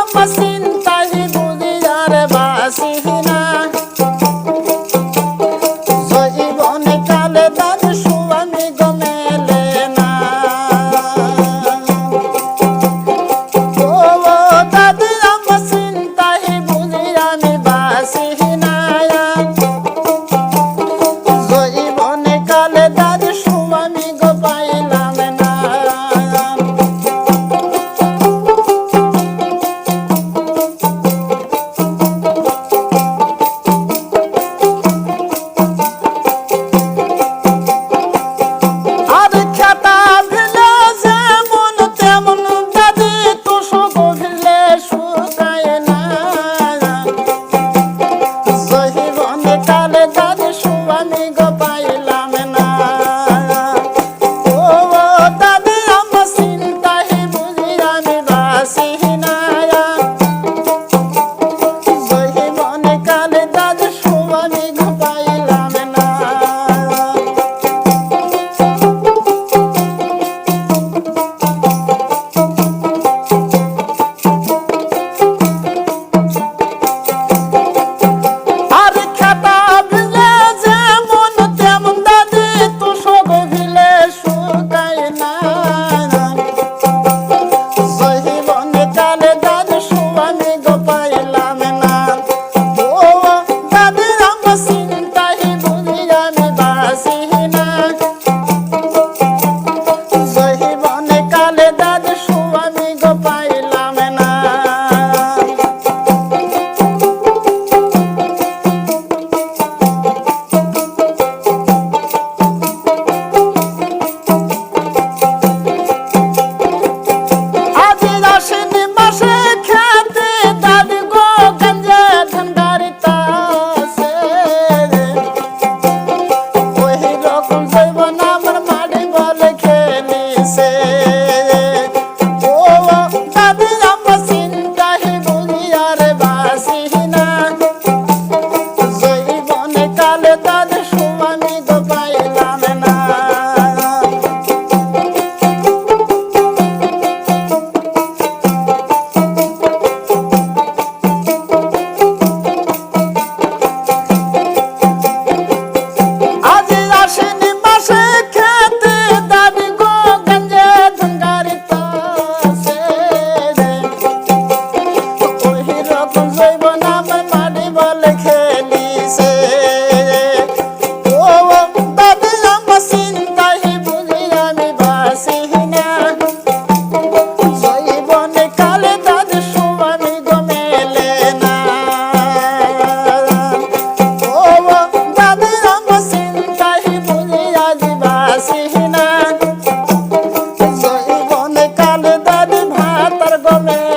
আমার চিন্তায় বুঝি আর verdad from there.